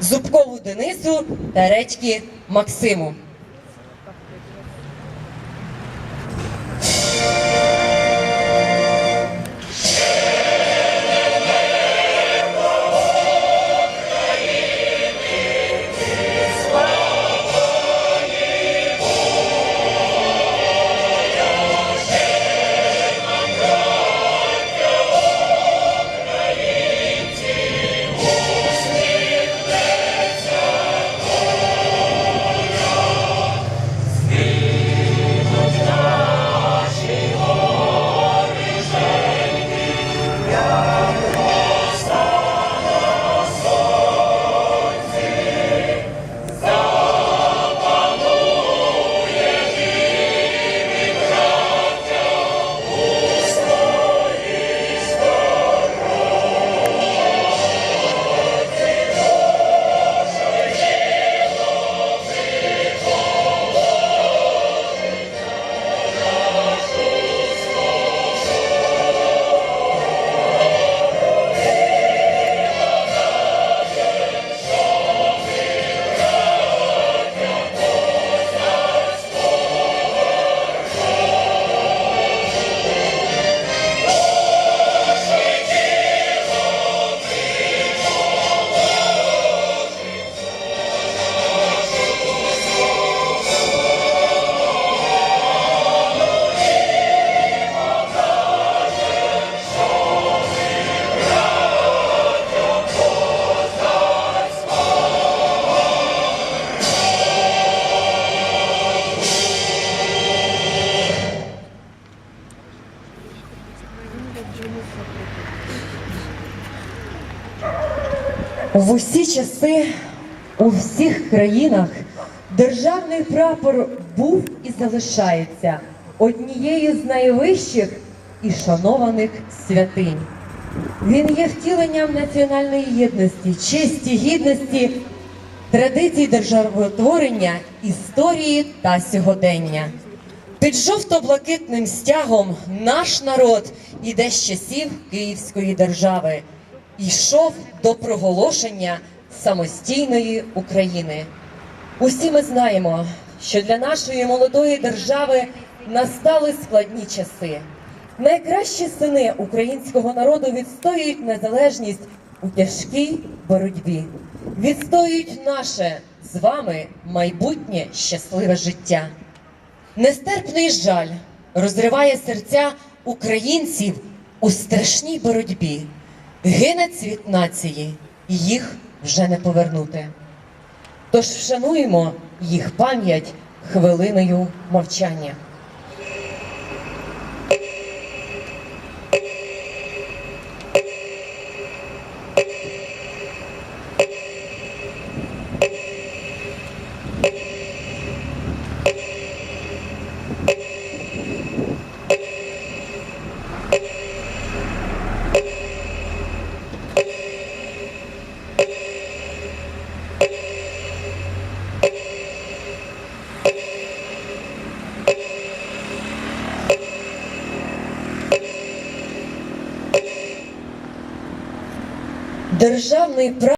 Зубкову Денису та речки Максиму. В усі часи у всіх країнах державний прапор був і залишається однією з найвищих і шанованих святинь. Він є втіленням національної єдності, честі, гідності, традицій державотворення, історії та сьогодення. Під жовто-блакитним стягом наш народ іде з часів Київської держави йшов до проголошення самостійної України. Усі ми знаємо, що для нашої молодої держави настали складні часи. Найкращі сини українського народу відстоюють незалежність у тяжкій боротьбі, відстоюють наше з вами майбутнє щасливе життя. Нестерпний жаль розриває серця українців у страшній боротьбі. Гине цвіт нації, і їх вже не повернути. Тож вшануємо їх пам'ять хвилиною мовчання. Державний прапор